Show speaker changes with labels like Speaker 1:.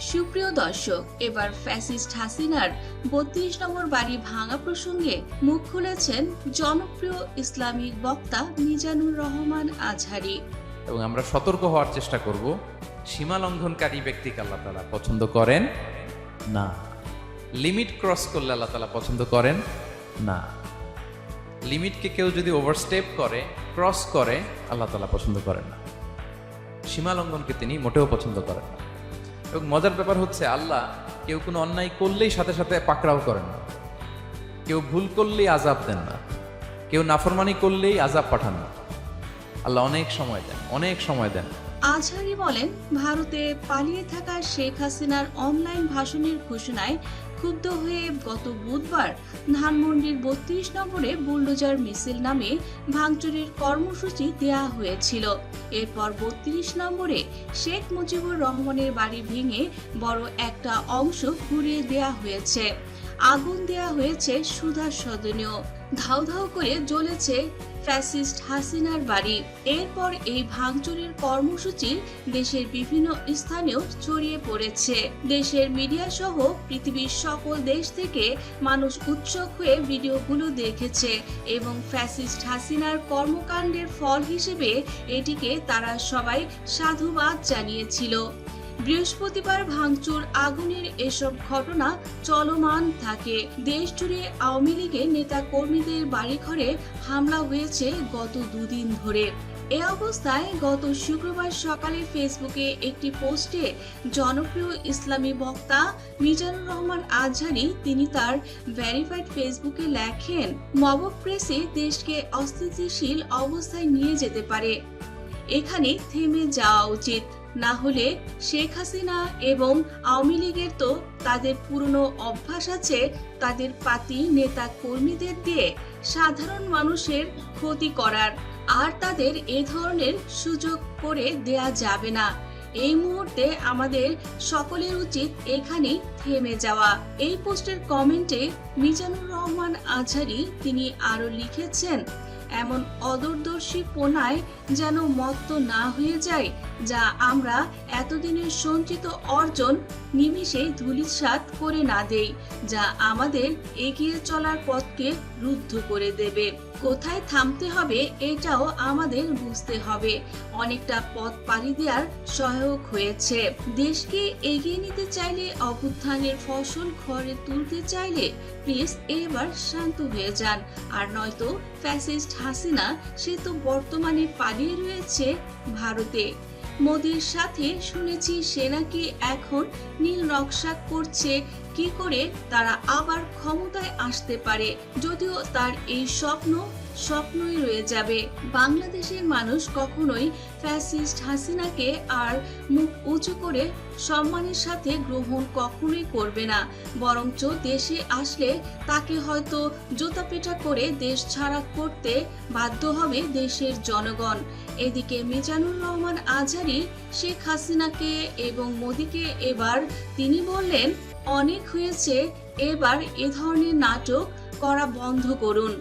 Speaker 1: সুপ্রিয় দর্শক, এবার ফ্যাসিস্ট হাসিনার বত্রিশ নম্বর বাড়ি ভাঙা প্রসঙ্গে মুখ খুলেছেন জনপ্রিয় ইসলামিক বক্তা মিজানুর রহমান আজহারি।
Speaker 2: এবং আমরা সতর্ক হওয়ার চেষ্টা করব। সীমা লঙ্ঘনকারী ব্যক্তিকে আল্লাহ তালা পছন্দ করেন? না। লিমিট ক্রস করলে আল্লাহ তালা পছন্দ করেন? না। লিমিটকে কেউ যদি ওভারস্টেপ করে, ক্রস করে, আল্লাহ তালা পছন্দ করেন না। সীমা লঙ্ঘনকে তিনি মোটেও পছন্দ করেন না। এবং মজার ব্যাপার হচ্ছে, আল্লাহ কেউ কোনো অন্যায় করলেই সাথে সাথে পাকড়াও করেন না। কেউ ভুল করলেই আজাব দেন না। কেউ নাফরমানি করলেই আজাব পাঠান না। আল্লাহ অনেক সময় দেন, অনেক সময় দেন।
Speaker 1: আজহারি বলেন, ভারতে পালিয়ে থাকা শেখ হাসিনার অনলাইন ভাষণের ঘোষণায় ক্ষুব্ধ হয়ে গত বুধবার ধানমন্ডির বত্রিশ নম্বরে বুলডোজার মিছিল নামে ভাঙচুরের কর্মসূচি দেয়া হয়েছিল। এরপর বত্রিশ নম্বরে শেখ মুজিবুর রহমানের বাড়ি ভেঙে বড় একটা অংশ ঘুরিয়ে দেয়া হয়েছে। আগুন দেয়া হয়েছে সুধা সদনীয় ধাউ ধাউ করে জ্বলেছে ফ্যাসিস্ট হাসিনার বাড়ি। এরপর এই ভাঙচুরের কর্মসূচি দেশের বিভিন্ন স্থানেও ছড়িয়ে পড়েছে। দেশের মিডিয়া সহ পৃথিবীর সকল দেশ থেকে মানুষ উৎসুক হয়ে ভিডিওগুলো দেখেছে এবং ফ্যাসিস্ট হাসিনার কর্মকাণ্ডের ফল হিসেবে এটিকে তারা সবাই সাধুবাদ জানিয়েছিল। বৃহস্পতিবার ভাঙচুর, আগুনের এসব ঘটনা চলমান থাকে। দেশ জুড়ে আওয়ামী লীগের নেতা কর্মীদের বাড়িঘরে হামলা হয়েছে গত দুদিন ধরে। এ অবস্থায় গত শুক্রবার সকালে ফেসবুকে একটি পোস্টে জনপ্রিয় ইসলামী বক্তা মিজানুর রহমান আজহারি তিনি তার ভেরিফাইড ফেসবুকে লেখেন, মব প্রেসে দেশকে অস্থিতিশীল অবস্থায় নিয়ে যেতে পারে। এখানে থেমে যাওয়া উচিত। না হলে শেখ হাসিনা এবং আওয়ামী লীগের তো তাদের পুরনো অভ্যাস আছে, তাদের পাতি নেতা কর্মীদের দিয়ে সাধারণ মানুষের ক্ষতি করার। আর তাদের এ ধরনের সুযোগ করে দেয়া যাবে না। এই মুহূর্তে আমাদের সকলের উচিত এখানেই থেমে যাওয়া। এই পোস্টের কমেন্টে মিজানুর রহমান আজহারি তিনি আরও লিখেছেন এমন অদূরদর্শী পোনায় যেন মত্ত না হয়ে যায়, যা আমরা এতদিনের সঞ্চিত অর্জন নিমিষে ধুলিসাত করে না দেই, যা আমাদের এগিয়ে চলার পথকে রুদ্ধ করে দেবে। কোথায় থামতে হবে এটাও আমাদের বুঝতে হবে। অনেকটা পথ পাড়ি দেওয়ার সহায়ক হয়েছে। দেশকে এগিয়ে নিতে চাইলে, অভ্যুত্থানের ফসল ঘরে তুলতে চাইলে প্লিজ এবার শান্ত হয়ে যান। আর নয়তো ফ্যাসিস্ট হাসিনা, সে তো বর্তমানে পালিয়ে রয়েছে ভারতে। মোদির সাথে শুনেছি সেনাকে এখন নীল নকশা করছে। কি করে তারা আবার ক্ষমতায় আসতে পারে? যদিও তার এই স্বপ্ন স্বপ্নই রয়ে যাবে। বাংলাদেশের মানুষ কখনোই ফ্যাসিস্ট হাসিনাকে আর মুখ উঁচু করে সম্মানের সাথে গ্রহণ কখনোই করবে না। বরঞ্চ দেশে আসলে তাকে হয়তো জুতা পেটা করে দেশ ছাড়া করতে বাধ্য হবে দেশের জনগণ। এদিকে মিজানুর রহমান আজহারি শেখ হাসিনাকে এবং মোদিকে এবার তিনি বললেন অনেক হয়েছে এবার এ ধরনের নাটক করা বন্ধ করুন।